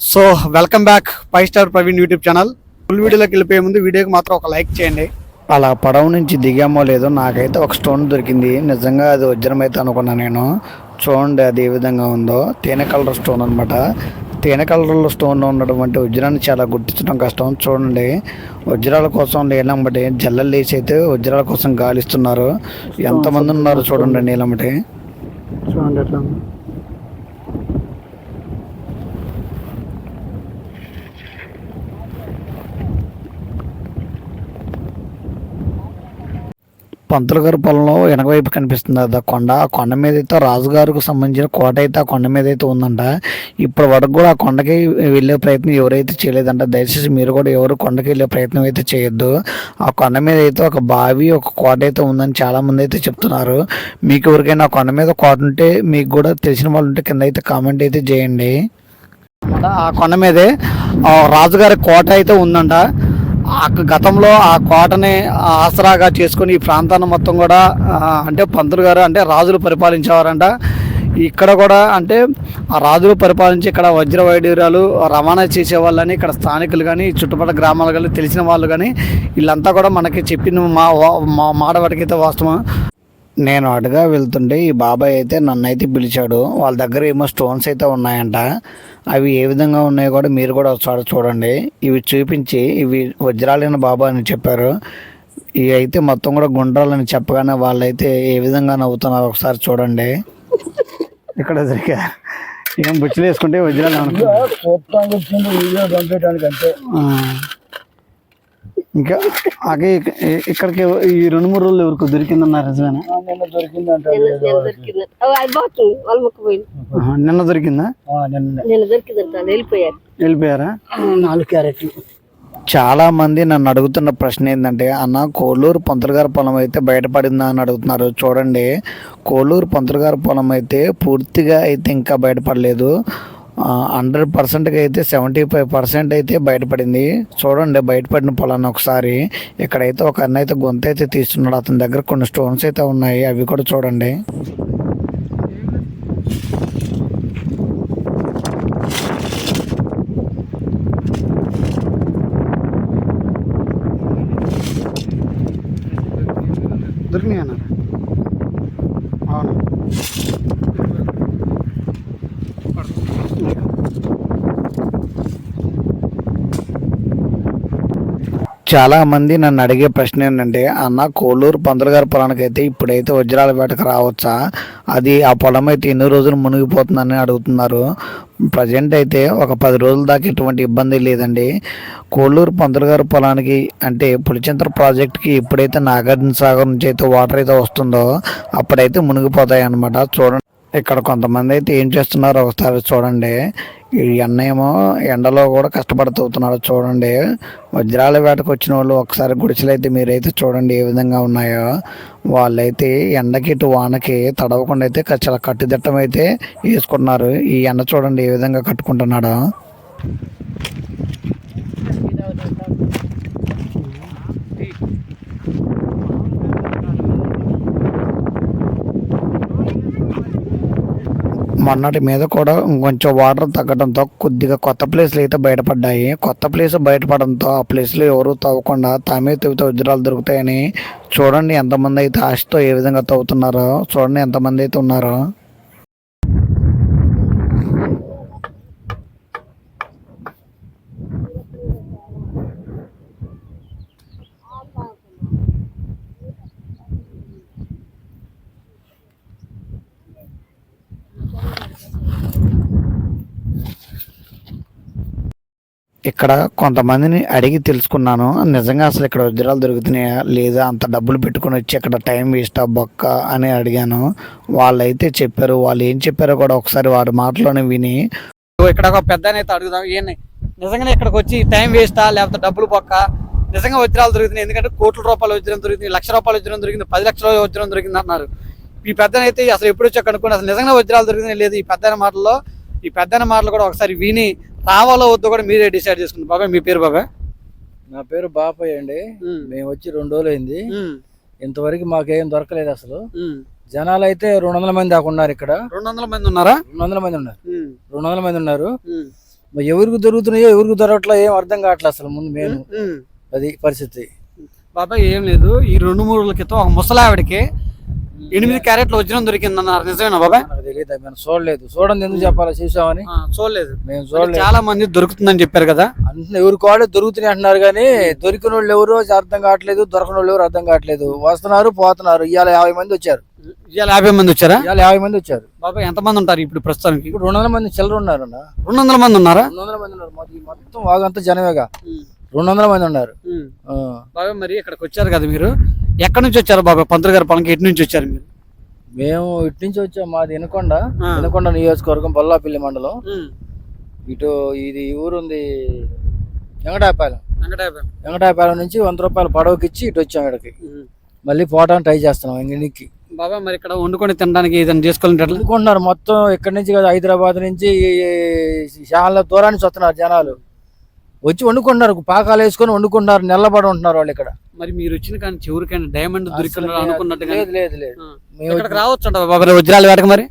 So welcome back five star Praveen YouTube channel. Full వీడియోలోకి వెళ్ళిపోయే ముందు వీడియోకి మాత్రం ఒక లైక్ చేయండి. అలా పడవ నుంచి దిగామో లేదో నాకైతే ఒక స్టోన్ దొరికింది. నిజంగా అది వజ్రం అయితే అనుకున్నా నేను. చూడండి అది ఏ విధంగా ఉందో. తేనె కలర్ స్టోన్ అనమాట తేనె కలర్లో స్టోన్ ఉండడం అంటే వజ్రాన్ని చాలా గుర్తించడం కష్టం. చూడండి. వజ్రాల కోసం నీలమ్మటి జల్లలు లేచి అయితే వజ్రాల కోసం గాలిస్తున్నారు. ఎంతమంది ఉన్నారు చూడండి నీలమ్మటి. చూడండి ఎట్లా పంతులు గారి పొలంలో వెనకవైపు కనిపిస్తుంది కదా కొండ. ఆ కొండ మీద అయితే రాజుగారికి సంబంధించిన కోట అయితే ఆ కొండ మీద అయితే ఉందంట. ఇప్పటి వరకు కూడా ఆ కొండకి వెళ్ళే ప్రయత్నం ఎవరైతే చేయలేదంట దయచేసి మీరు కూడా ఎవరు కొండకి వెళ్ళే ప్రయత్నం అయితే చేయొద్దు. ఆ కొండ మీద అయితే ఒక బావి ఒక కోట అయితే ఉందని చాలామంది అయితే చెప్తున్నారు. మీకు ఎవరికైనా ఆ కొండ మీద కోట ఉంటే మీకు కూడా తెలిసిన వాళ్ళు ఉంటే కింద అయితే కామెంట్ అయితే చేయండి. ఆ కొండ మీదే రాజుగారి కోట అయితే ఉందంట. గతంలో ఆ కోటని ఆసరాగా చేసుకుని ఈ ప్రాంతాన్ని మొత్తం కూడా అంటే పంతులు గారు అంటే రాజులు పరిపాలించేవారంట. ఇక్కడ కూడా అంటే ఆ రాజులు పరిపాలించి ఇక్కడ వజ్ర వైడూర్యాలు రవాణా చేసే వాళ్ళని ఇక్కడ స్థానికులు కానీ చుట్టుపక్కల గ్రామాలు కానీ తెలిసిన వాళ్ళు కానీ వీళ్ళంతా కూడా మనకి చెప్పిన మా మా మాట వాటికైతే వాస్తవం. నేను అటుగా వెళ్తుంటే ఈ బాబాయ్ అయితే నన్ను అయితే పిలిచాడు. వాళ్ళ దగ్గర ఏమో స్టోన్స్ అయితే ఉన్నాయంట. అవి ఏ విధంగా ఉన్నాయో కూడా మీరు కూడా ఒకసారి చూడండి. ఇవి చూపించి ఇవి వజ్రాలైన బాబా అని చెప్పారు. ఇవి అయితే మొత్తం కూడా గుండ్రాలని చెప్పగానే వాళ్ళైతే ఏ విధంగా నవ్వుతున్నారో ఒకసారి చూడండి. ఇక్కడ జరిగా ఏం బుచ్చులు వేసుకుంటే వజ్రాలు అనుకో చూడటానికి వచ్చింది వీడియో పంపించడానికి అంతే ఆ. ఇంకా అగే ఇక్కడికి ఈ రెండు మూడు రోజులు ఎవరికి దొరికిందన్నారు నిజమేనా? ఆ, నిన్న దొరికిందంట దొరికింది? అది వెళ్ళిపోయారు. నాలుగు క్యారెట్లు. చాలా మంది నన్ను అడుగుతున్న ప్రశ్న ఏంటంటే అన్న కోళ్ళూరు పంతులు గారి పొలం అయితే బయటపడిందా? అని అడుగుతున్నారు. చూడండి కోళ్ళూరు పంతులు గారి పొలం అయితే పూర్తిగా అయితే ఇంకా బయటపడలేదు. హండ్రెడ్ పర్సెంట్గా అయితే సెవెంటీ ఫైవ్ పర్సెంట్ అయితే బయటపడింది. చూడండి బయటపడిన పొలాన్ని ఒకసారి. ఇక్కడైతే ఒక అన్న అయితే గొంతు అయితే తీస్తున్నాడు. అతని దగ్గర కొన్ని స్టోన్స్ అయితే ఉన్నాయి. అవి కూడా చూడండి దొరికినాయి అన్నారు అవును చాలా మంది నన్ను అడిగే ప్రశ్న ఏంటంటే అన్న కోళ్ళూరు పంతులు గారి పొలానికి అయితే ఇప్పుడైతే వజ్రాల వేటకు రావచ్చా? అది ఆ పొలం అయితే ఎన్ని రోజులు మునిగిపోతుందని అడుగుతున్నారు. ప్రజెంట్ అయితే ఒక పది రోజుల దాకా ఎటువంటి ఇబ్బంది లేదండి. కోళ్ళూరు పంతులు గారి పొలానికి అంటే పులిచింతర ప్రాజెక్ట్కి ఎప్పుడైతే నాగార్జున సాగర్ నుంచి అయితే వాటర్ అయితే వస్తుందో అప్పుడైతే మునిగిపోతాయి అన్నమాట చూడండి. ఇక్కడ కొంతమంది అయితే ఏం చేస్తున్నారో? ఒకసారి చూడండి. ఈ అన్న ఏమో ఎండలో కూడా కష్టపడుతున్నాడు చూడండి. వజ్రాల వేటకు వచ్చిన వాళ్ళు ఒకసారి గుడిసెలు అయితే మీరైతే చూడండి ఏ విధంగా ఉన్నాయో. వాళ్ళైతే ఎండకి ఇటు వానకి తడవకుండా అయితే చాలా కట్టుదిట్టం అయితే వేసుకున్నారు ఈ ఎండ చూడండి ఏ విధంగా కట్టుకుంటున్నాడో. మొన్నటి మీద కూడా కొంచెం వాటర్ తగ్గడంతో కొద్దిగా కొత్త ప్లేస్లు అయితే బయటపడ్డాయి. కొత్త ప్లేస్ బయటపడడంతో ఆ ప్లేస్లో ఎవరు తవ్వకుండా తామే తవ్వితే వజ్రాలు దొరుకుతాయని చూడండి ఎంతమంది అయితే ఆశతో ఏ విధంగా తవ్వుతున్నారో. చూడండి ఎంతమంది అయితే ఉన్నారో. ఇక్కడ కొంతమందిని అడిగి తెలుసుకున్నాను. నిజంగా అసలు ఇక్కడ వజ్రాలు దొరుకుతున్నాయా? లేదా అంత డబ్బులు పెట్టుకుని వచ్చి ఇక్కడ టైం వేస్టా బొక్క అని అడిగాను. వాళ్ళైతే చెప్పారు. వాళ్ళు ఏం చెప్పారో కూడా ఒకసారి వాడి మాటలోనే విని ఇక్కడ ఒక పెద్ద అయితే అడుగుదాం. ఏంటి నిజంగానే ఇక్కడికి వచ్చి టైం వేస్టా? లేకపోతే డబ్బులు బొక్క? నిజంగా వజ్రాలు దొరుకుతున్నాయి. ఎందుకంటే కోట్ల రూపాయలు వజ్రం దొరికింది లక్ష రూపాయలు వజ్రం దొరికింది పది లక్షల వజ్రం దొరికింది అన్నారు ఈ పెద్దనైతే అసలు ఎప్పుడు వచ్చి కనుక్కొని అసలు నిజంగా వజ్రాలు దొరికినాయి లేదు. ఈ పెద్దన మాటల్లో ఈ పెద్దన మాటలు కూడా ఒకసారి విని రావాలో వద్దో కూడా మీరే డిసైడ్ చేసుకుంది బాబాయ్ మీ పేరు బాబాయ్? నా పేరు బాపయ్య అండి. మేము వచ్చి రెండు రోజులు అయింది ఇంతవరకు మాకేం దొరకలేదు అసలు. జనాలు అయితే రెండు వందల మంది దాకా ఉన్నారు ఇక్కడ. రెండు వందల మంది ఉన్నారా? రెండు వందల మంది ఉన్నారు. రెండు వందల మంది ఉన్నారు. ఎవరికి దొరుకుతున్నాయో ఎవరికి దొరకట్లా ఏం అర్థం కావట్లేదు అసలు ముందు మేము. అది పరిస్థితి. బాబాయ్ ఏం లేదు. ఈ రెండు మూడు రోజుల క్రితం ఒక ముసలావిడికి ఎనిమిది క్యారెట్లు వజ్రం దొరికిందన్నారు నిజమేనా బాబాయ్? తెలియదు మేము చూడలేదు. చూడండి ఎందుకు చెప్పాలా చూసామని. చూడలేదు. మేము చూడలేదు. చాలా మంది దొరుకుతుందని చెప్పారు కదా. అంటే ఎవరికి వాళ్ళే దొరుకుతున్నాయి అంటున్నారు కానీ దొరికిన వాళ్ళు ఎవరు అర్థం కావట్లేదు దొరకని వాళ్ళు ఎవరు అర్థం కావట్లేదు. వస్తున్నారు పోతున్నారు. ఇవాళ యాభై మంది వచ్చారు. ఇవాళ యాభై మంది వచ్చారా? ఇవాళ యాభై మంది వచ్చారు. బాబాయ్ ఎంత మంది ఉంటారు ఇప్పుడు ప్రస్తుతానికి? ఇప్పుడు రెండు వందల మంది చిల్లర ఉన్నారు రెండు వందల మంది ఉన్నారా? రెండు వందల మంది ఉన్నారు. మొత్తం- వాగంతా జనమేగా. రెండు వందల మంది ఉన్నారు. ఆ. బాబాయ్ మరి ఇక్కడికి వచ్చారు కదా మీరు? ఎక్కడి నుంచి వచ్చారు బాబాయ్ పంతులు గారి పొలంకి ఎటు నుంచి వచ్చారు మీరు? మేము ఇటు నుంచి వచ్చాం మాది వినకొండ. వినకొండ నియోజకవర్గం బొల్లాపల్లి మండలం. ఇటు ఇది ఈ ఊరు ఉంది వెంకటాయపాలెం. వెంకటాయపాలెం నుంచి వంద రూపాయలు పడవకి ఇచ్చి ఇటు వచ్చాం ఇక్కడికి. మళ్ళీ పోవడానికి ట్రై చేస్తున్నాం ఇంగినికి బాబాయ్ మరి ఇక్కడ వండుకొని తినడానికి ఏదైనా చేసుకోవాలంటే ఎట్లా? అనుకుంటున్నారు మొత్తం ఇక్కడి నుంచి కదా హైదరాబాద్ నుంచి చాలా దూరానికి వస్తున్నారు జనాలు. వచ్చి వండుకుంటున్నారు పాకాలు వేసుకొని వండుకుంటున్నారు నిల్లబడి ఉంటున్నారు వాళ్ళు ఇక్కడ. మరి మీరు వచ్చిన కానీ చివరికైనా డైమండ్ అనుకున్నట్టుగా లేదు లేదు లేదు మేము ఇక్కడికి రావచ్చు అంట బాబాయ్ వజ్రాలు వేటకు మరి?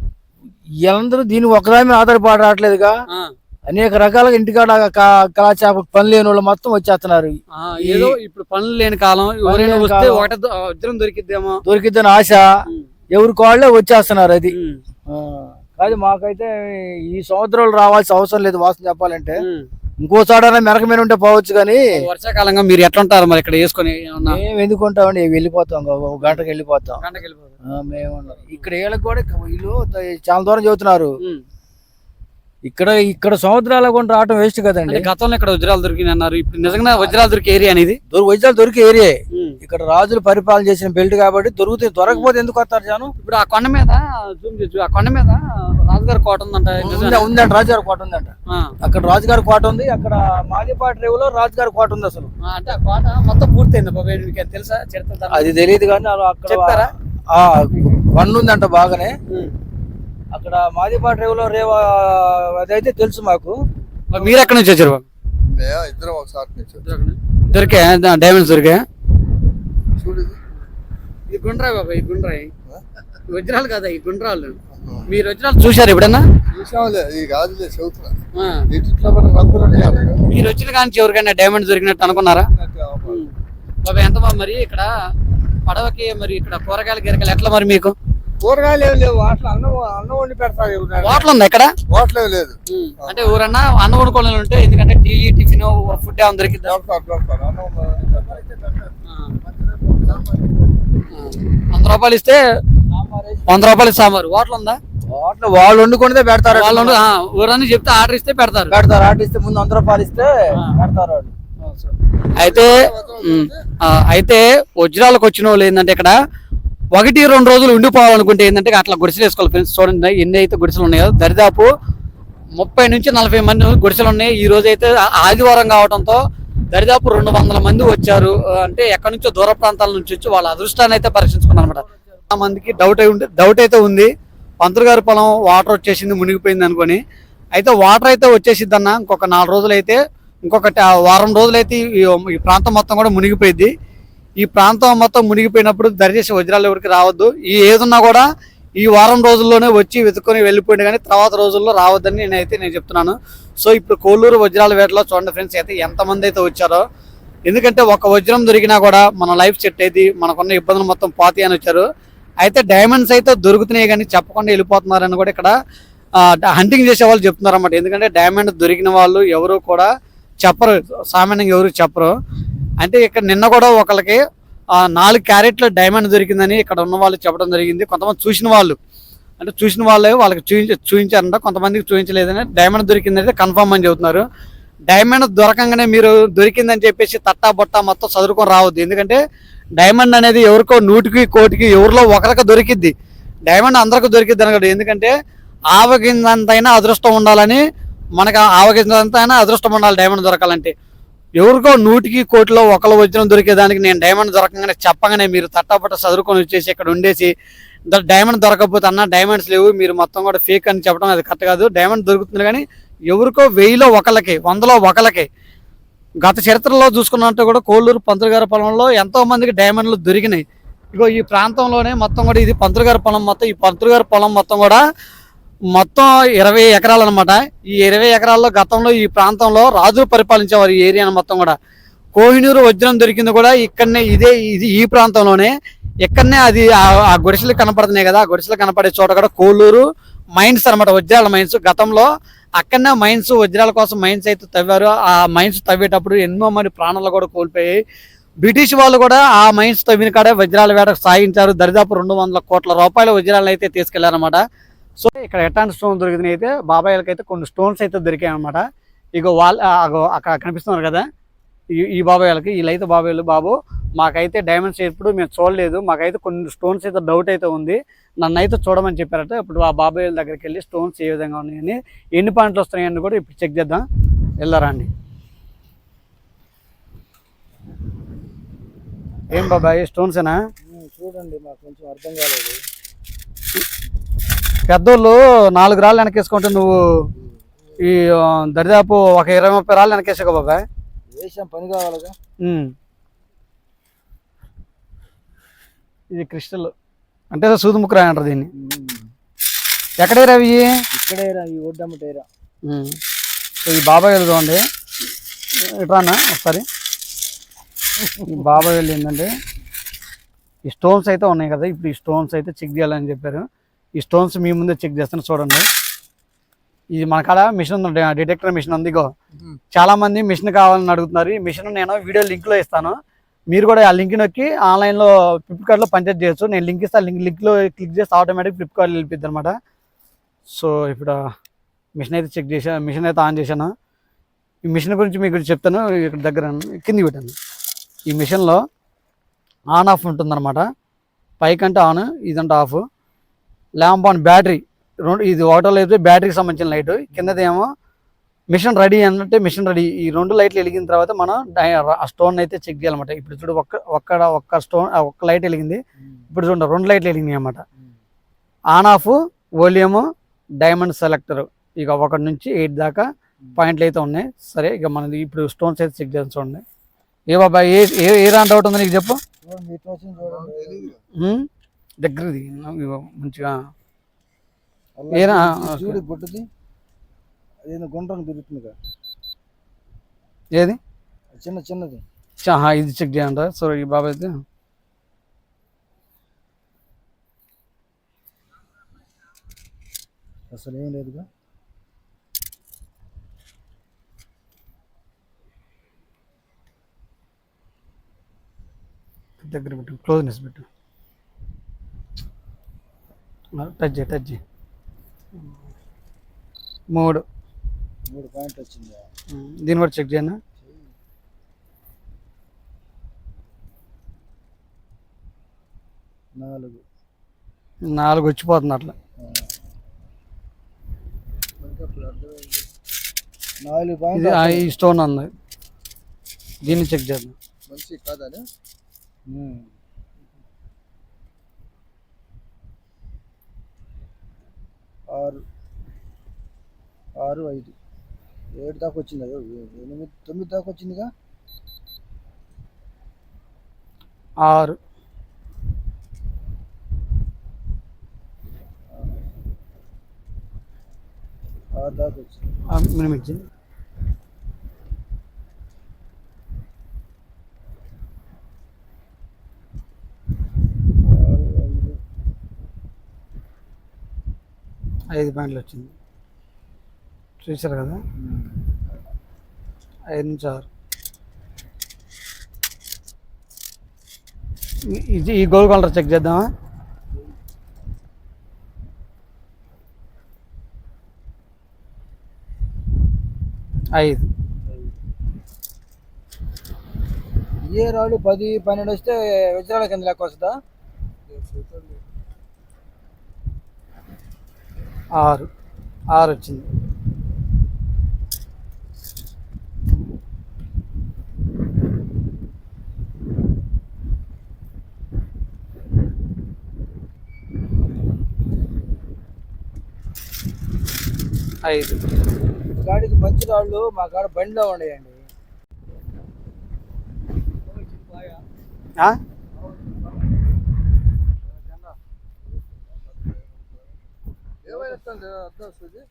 వీళ్ళందరూ దీని ఒకదాని మీద ఆధారపడి రావట్లేదుగా. అనేక రకాలుగా ఇంటికాడ కా- కళా చేప పని లేని వాళ్ళు మొత్తం వచ్చేస్తున్నారు. ఏదో ఇప్పుడు పనులు లేని కాలం ఎవరైనా వస్తే. ఒకటే వజ్రం దొరికిద్దేమో. దొరికిద్దని ఆశ. ఎవరికి వాళ్ళే వచ్చేస్తున్నారు అది. కాదు మాకైతే ఈ సంవత్సరాలు రావాల్సిన అవసరం లేదు వాసన చెప్పాలంటే. ఉమ్. ఇంకోసాడైనా మెరక మీద ఉంటే పోవచ్చు కానీ వర్షాకాలంగా మీరు ఎట్లా ఉంటారు మరి ఇక్కడ వేసుకొని మేము ఎందుకుంటామండి వెళ్ళిపోతాం. ఒక గంటకి వెళ్ళిపోతాం. మేము ఇక్కడ వీళ్ళకి కూడా వీళ్ళు చాలా దూరం చదువుతున్నారు. ఇక్కడ ఇక్కడ సంవత్సరాల కూడా రావటం వేస్ట్ కదండి. గతంలో ఇక్కడ వజ్రాలు దొరికినాయి అన్నారు. ఇప్పుడు నిజంగా వజ్రాలు దొరికే ఏరియా అనేది? వైద్యాలు దొరికే ఏరియా. ఇక్కడ రాజులు పరిపాలన చేసిన బెల్ట్ కాబట్టి దొరుకుతుంది దొరకపోతే ఎందుకు వస్తారు జనం? ఇప్పుడు ఆ కొండ మీద జూమ్ చేసి ఆ కొండ మీద రాజుగారి కోట ఉందంట నిజమేనా? ఉందా- ఉందంట రాజుగారి కోట ఉందంట. అక్కడ రాజుగారి కోట ఉంది అక్కడ మాదిపాటి రేవులో రాజుగారి కోట ఉంది అసలు. అంటే ఆ కోట మొత్తం పూర్తయింది బాబాయ్ మీకు అది తెలుసా? చరిత్ర దాని అది తెలియదు కానీ అక్కడ చెప్తారా? ఆ కొండ ఉందంట బాగానే. అక్కడ మాదిపాటి రేవులో రేవ అదైతే తెలుసు మాకు. మరి మీరు ఎక్కడి నుంచి వచ్చారు? బాబు మేము ఇద్దరం ఒకసారి నుంచి వచ్చాం. దొరికా డైమండ్స్ దొరికా? చూడు ఇది. ఇది గుండ్రాయి బాబా ఈ గుండ్రాయి. వజ్రాలు కదా ఈ గుండ్రాలు మీరు వజ్రాలు చూశారు ఎప్పుడన్నా? చూసాంలే ఈ గాజులే చెబుతున్నా. ఆ. ఇట్లా మనం రంగులు మీరు వచ్చిన కానీ ఎవరికైనా డైమండ్ దొరికినట్టు అనుకున్నారా? బాబా ఎంత బాబు మరి ఇక్కడ పడవకి మరి ఇక్కడ కూరగాయల గిరకలు ఎట్లా మరి మీకు? కూరగాయలు ఏం లేవు. అట్లా అన్నం అన్నం వండి పెడతారు ఎవరైనా. హోటల్ ఉంది ఇక్కడ? హోటల్ ఏం లేదు. అంటే ఊరన్నా అన్నం ఉంటే ఎందుకంటే టీ టిఫిన్ ఫుడ్ ఏమైనా వంద రూపాయలు ఇస్తే వంద రూపాయలు సాంబారు. హోటల్ ఉందా? హోటల్ వాళ్ళు వండుకునేదే పెడతారు. వాళ్ళు ఊరని చెప్తే ఆర్డర్ ఇస్తే పెడతారు. పెడతారు. ఆట ఇస్తే ముందు వంద రూపాయలు ఇస్తే పెడతారు వాళ్ళు. అయితే అయితే వజ్రాలకు వచ్చిన వాళ్ళు ఏంటంటే ఇక్కడ ఒకటి రెండు రోజులు ఉండిపోవాలనుకుంటే ఏంటంటే అట్లా గుడిసెలు వేసుకోవాలి ఫ్రెండ్స్ చూడండి ఎన్ని అయితే గుడిసెలు ఉన్నాయో. దరిదాపు ముప్పై నుంచి నలభై మంది గుడిసెలు ఉన్నాయి. ఈ రోజు అయితే ఆదివారం కావడంతో దరిదాపు రెండు వందల మంది వచ్చారు. అంటే ఎక్కడి నుంచో దూర ప్రాంతాల నుంచి వచ్చి వాళ్ళ అదృష్టాన్ని అయితే పరీక్షించుకున్నారు అనమాట చాలా మందికి డౌట్ అయి ఉంటే డౌట్ అయితే ఉంది. పంతులు గారి పొలం వాటర్ వచ్చేసింది మునిగిపోయింది అనుకొని. అయితే వాటర్ అయితే వచ్చేసిద్ది అన్న ఇంకొక నాలుగు రోజులు అయితే ఇంకొకటి ఆ వారం రోజులైతే ఈ ప్రాంతం మొత్తం కూడా మునిగిపోయింది ఈ ప్రాంతం మొత్తం మునిగిపోయినప్పుడు దయచేసి వజ్రాలు ఎవరికి రావద్దు. ఈ ఏదున్నా కూడా ఈ వారం రోజుల్లోనే వచ్చి వెతుక్కొని వెళ్ళిపోయింది కానీ తర్వాత రోజుల్లో రావద్దని నేనైతే నేను చెప్తున్నాను. సో ఇప్పుడు కోల్లూరు వజ్రాల వేటలో చూడండి ఫ్రెండ్స్ అయితే ఎంతమంది అయితే వచ్చారో. ఎందుకంటే ఒక వజ్రం దొరికినా కూడా మన లైఫ్ సెట్ అయింది మనకున్న ఇబ్బందులు మొత్తం పాతి అని వచ్చారు. అయితే డైమండ్స్ అయితే దొరుకుతున్నాయి కానీ చెప్పకుండా వెళ్ళిపోతున్నారని కూడా ఇక్కడ హంటింగ్ చేసే వాళ్ళు చెప్తున్నారు అన్నమాట ఎందుకంటే డైమండ్ దొరికిన వాళ్ళు ఎవరు కూడా చెప్పరు. సామాన్యంగా ఎవరు చెప్పరు. అంటే ఇక్కడ నిన్న కూడా ఒకళ్ళకి నాలుగు క్యారెట్ల డైమండ్ దొరికిందని ఇక్కడ ఉన్న వాళ్ళు చెప్పడం జరిగింది. కొంతమంది చూసిన వాళ్ళు. అంటే చూసిన వాళ్ళే వాళ్ళకి చూపించ చూపించారంట. కొంతమందికి చూపించలేదని డైమండ్ దొరికిందంటే కన్ఫర్మ్ అని చెబుతున్నారు. డైమండ్ దొరకంగానే మీరు దొరికిందని చెప్పేసి తట్టా బొట్టా మొత్తం చదువుకొని రావద్దు. ఎందుకంటే డైమండ్ అనేది ఎవరికో నూటికి కోటికి ఎవరిలో ఒకరికి దొరికిద్ది. డైమండ్ అందరికి దొరికిద్ది అనకూడదు ఎందుకంటే ఆవగిందంతైనా అదృష్టం ఉండాలని మనకు ఆవగిందంతైనా అదృష్టం ఉండాలి డైమండ్ దొరకాలంటే. ఎవరికో నూటికి కోటిలో ఒకళ్ళు వచ్చిన దొరికేదానికి నేను డైమండ్ దొరకంగానే చెప్పగానే మీరు తట్టపట్ట చదువుకొని వచ్చేసి ఇక్కడ ఉండేసి డైమండ్ దొరకకపోతే అన్న డైమండ్స్ లేవు మీరు మొత్తం కూడా ఫేక్ అని చెప్పడం అది కరెక్ట్ కాదు. డైమండ్ దొరుకుతుంది కానీ ఎవరికో వెయ్యిలో ఒకళ్ళకి వందలో ఒకళ్ళకి. గత చరిత్రలో చూసుకున్నట్టు కూడా కోల్లూరు పంతులు గారి పొలంలో ఎంతో మందికి డైమండ్లు దొరికినాయి. ఇగో ఈ ప్రాంతంలోనే మొత్తం కూడా ఇది పంతులు గారి పొలం మొత్తం ఈ పంతులు గారి పొలం మొత్తం కూడా మొత్తం ఇరవై ఎకరాలు అనమాట ఈ ఇరవై ఎకరాల్లో గతంలో ఈ ప్రాంతంలో రాజులు పరిపాలించేవారు ఈ ఏరియాను మొత్తం కూడా. కోహినూరు వజ్రం దొరికింది కూడా ఇక్కడనే ఇదే ఇది ఈ ప్రాంతంలోనే. ఇక్కడనే అది ఆ- గుడిసెలు కనపడుతున్నాయి కదా ఆ గుడిసెలు కనపడే చోట కూడా కోలూరు మైన్స్ అనమాట వజ్రాల మైన్స్. గతంలో అక్కడనే మైన్స్ వజ్రాల కోసం మైన్స్ అయితే తవ్వారు. ఆ మైన్స్ తవ్వేటప్పుడు ఎన్నో మంది ప్రాణాలు కూడా కోల్పోయాయి. బ్రిటిష్ వాళ్ళు కూడా ఆ మైన్స్ తవ్విన కాడే వజ్రాల వేటకు సాగించారు. దరిదాపు రెండు వందల కోట్ల రూపాయల వజ్రాలను అయితే తీసుకెళ్ళారన్నమాట. సో ఇక్కడ ఎట్లాంటి స్టోన్ దొరికినాయి అయితే బాబాయ్లకి అయితే కొన్ని స్టోన్స్ అయితే దొరికాయి అనమాట ఇగో వాళ్ళ అగో అక్కడ కనిపిస్తున్నారు కదా? ఈ ఈ బాబాయ్లకి వీళ్ళైతే బాబాయ్లు బాబు మాకైతే డైమండ్స్ ఎప్పుడు మేము చూడలేదు. మాకైతే కొన్ని స్టోన్స్ అయితే డౌట్ అయితే ఉంది. నన్ను అయితే చూడమని చెప్పారట. ఇప్పుడు ఆ బాబాయ్ దగ్గరికి వెళ్ళి స్టోన్స్ ఏ విధంగా ఉన్నాయని ఎన్ని పాయింట్లు వస్తున్నాయని కూడా ఇప్పుడు చెక్ చేద్దాం. వెళ్ళారా అండి. ఏం బాబాయ్ స్టోన్సేనా? చూడండి మాకు కొంచెం అర్థం కాలేదు. పెద్దోళ్ళు నాలుగు రాళ్ళు వెనకేసుకుంటే నువ్వు ఈ దరిదాపు ఒక ఇరవై ముప్పై రాళ్ళు వెనకేసావు బాబాయ్. వేసాం పని కావాలిగా. ఇది క్రిస్టల్. అంటే సూదుముక్కురా అంటారు దీన్ని. ఎక్కడే రవి ఇక్కడేరా ఈ ఒడ్డమ్మటేరా. సో ఈ బాబాయ్ వాళ్ళు చూడండి. ఇట్రానా? ఒకసారి. ఈ బాబాయ్ వాళ్ళు ఏంటంటే ఈ స్టోన్స్ అయితే ఉన్నాయి కదా ఇప్పుడు ఈ స్టోన్స్ అయితే చెక్ చేయాలని చెప్పారు. ఈ స్టోన్స్ మీ ముందే చెక్ చేస్తాను చూడండి. ఇది మన కాడ మిషన్ ఉంది డిటెక్టర్ మిషన్ ఉంది ఇగో. చాలా మంది మిషన్ కావాలని అడుగుతున్నారు. ఈ మిషన్ నేను వీడియో లింక్లో ఇస్తాను. మీరు కూడా ఆ లింక్ నొక్కి ఆన్లైన్లో ఫ్లిప్కార్ట్లో పర్చేజ్ చేయొచ్చు. నేను లింక్ ఇస్తాను లింక్ లింక్లో క్లిక్ చేస్తే ఆటోమేటిక్ ఫ్లిప్కార్ట్ వెళ్ళిపోద్ది అనమాట సో ఇప్పుడు మిషన్ అయితే చెక్ చేశాను మిషన్ అయితే ఆన్ చేశాను. ఈ మిషన్ గురించి మీకు చెప్తాను ఇక్కడ దగ్గర కింది పెట్టాను ఈ మిషన్లో ఆన్ ఆఫ్ ఉంటుందన్నమాట. పైకంటే ఆన్ ఇదంటే ఆఫ్ ల్యాంప్ ఆన్ బ్యాటరీ రెండు ఇది ఒకటో అయితే బ్యాటరీకి సంబంధించిన లైట్ కిందదేమో మిషన్ రెడీ అంటే మిషన్ రెడీ ఈ రెండు లైట్లు వెలిగిన తర్వాత మనం డై- ఆ స్టోన్ అయితే చెక్ చేయాలన్నమాట. ఇప్పుడు చూడు ఒక్క ఒక్కడ ఒక్క స్టోన్ ఒక్క లైట్ వెలిగింది. ఇప్పుడు చూడండి రెండు లైట్లు వెలిగినాయి అన్నమాట. On off volume diamond selector ఇక ఒకటి నుంచి ఎయిట్ దాకా పాయింట్లు అయితే ఉన్నాయి. సరే ఇక మనది ఇప్పుడు స్టోన్స్ అయితే చెక్ చేద్దాం చూడండి. ఏ బాబా ఏ ఏ ఏ రాన్ డౌట్ ఉంది నీకు చెప్పు. ఇగో మంచిగా ఓకే. చూడు గుడ్డది అదేదో గుండ్రం తిరుగుతుందిగా. ఏది? చిన్న చిన్నది. ఇది చెక్ చేయండి సో ఈ బాబా అయితే. అసలు ఏం లేదుగా. దగ్గర పెట్టు క్లోజ్నెస్ పెట్టు. టచ్ చేయి టచ్ చేయి. మూడు. మూడు పాయింట్లు వచ్చిందా? దీన్ని కూడా చెక్ చేయను? నాలుగు. నాలుగు వచ్చిపోతుంది అట్లా. నాలుగు ఈ స్టోన్ ఉంది. దీన్ని చెక్ చేద్దాం. మంచి కాదా ఆరు ఆరు ఐదు. ఏడు దాకా వచ్చింది అయ్యో ఎనిమిది తొమ్మిది దాకా వచ్చిందిగా? ఆరు. ఆరు. దాకా వచ్చింది ఆ, మినిమం ఇచ్చి ఆరు ఐదు ఐదు పాయింట్లు వచ్చింది. చూసారు కదా? ఐదు నుంచి ఆరు. ఈ- ఇది ఈ గోల్డ్ కలర్ చెక్ చేద్దామా? ఐదు. ఏ రాళ్ళు పది పన్నెండు వస్తే విజయాల కింద లెక్క వస్తుందా? ఆరు. ఆరు వచ్చింది. ఐదు. గాడికి మంచి రాళ్ళు మా కాడ బండిలో Давай Александр, одна суди.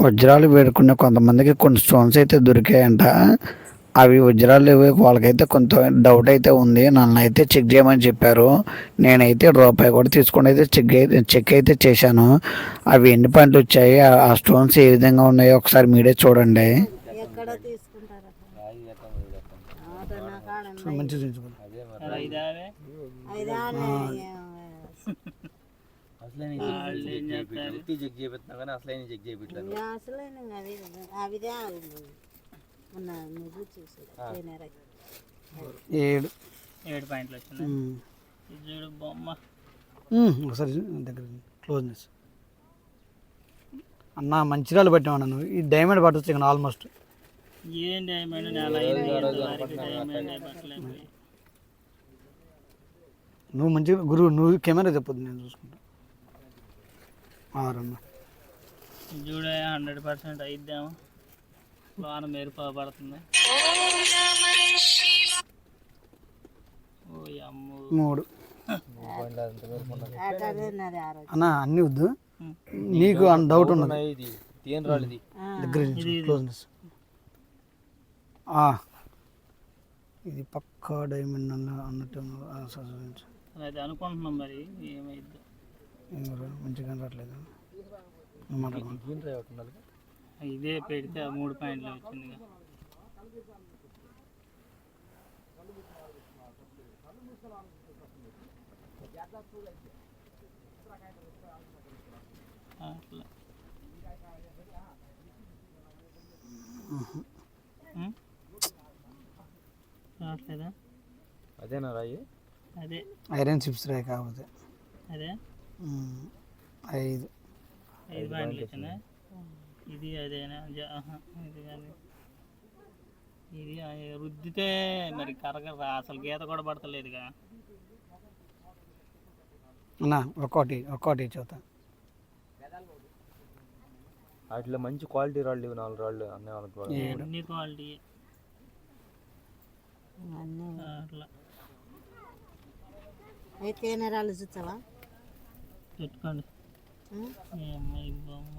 వజ్రాలు వేడుకున్న కొంతమందికి కొన్ని స్టోన్స్ అయితే దొరికాయంట అవి వజ్రాలు ఇవి వాళ్ళకైతే కొంత డౌట్ అయితే ఉంది. నన్ను అయితే చెక్ చేయమని చెప్పారు. నేనైతే రూపాయి కూడా తీసుకొని అయితే చెక్ అయితే చెక్ అయితే చేశాను. అవి ఎన్ని పాయింట్లు వచ్చాయి? ఆ- స్టోన్స్ ఏ విధంగా ఉన్నాయో ఒకసారి మీరే చూడండి. చూపించుకోండి చెక్ చేపిస్తున్నా కానీ అసలు చెక్ ఏడు. ఏడు పాయింట్లు వచ్చినాయి. బొమ్మ. ఒకసారి దగ్గర క్లోజ్నెస్ అన్న మంచిర్యాలు పట్టామన్నా నువ్వు. ఈ డైమండ్ పట్టొచ్చు ఇక్కడ ఆల్మోస్ట్ ఏం డైమండ్ నువ్వు మంచిగా గురువు నువ్వు కెమెరా చెప్పొద్దు నేను చూసుకుంటా. ఇది చూడ హండ్రెడ్ పర్సెంట్ అయిద్దాము. లోన మెరుపు పడుతుంది ఓ అమ్ము. మూడు. అన్న అన్ని వద్దు. నీకు డౌట్ ఉన్నది. ఇది తీయని రాళ్ళది దగ్గర క్లోజ్నెస్ ఇది పక్కా డైమండ్ అన్న అన్నట్టు. అది అనుకుంటున్నాం మరి ఏమైద్దో. ఏం గురు, మంచిగా రావట్లేదు ఇదే పెడితే ఆ మూడు పాయింట్లు వచ్చింది అట్లా. ఉం? రావట్లేదా? అదేనా రాయి? అదే. ఐరన్ చిప్స్ రాయి కాకపోతే. అదే? ఐదు. ఐదు పాయింట్లు వచ్చినాయి. ఇది అదేనా? ఇది కానీ. ఇది ఆ రుద్దితే మరి కరగ అసలు గీత కూడా పడతలేదుగా. అన్న ఒక్కోటి ఒక్కోటి చూద్దాం. వాటిలో మంచి క్వాలిటీ రాళ్ళు ఇవి నాలుగు రాళ్ళు అన్నీ వాళ్ళకి అన్ని క్వాలిటీ. అన్నీ. అట్లా. అయితే నెరాలు చూసావా పెట్టుకోండి. బొమ్మ.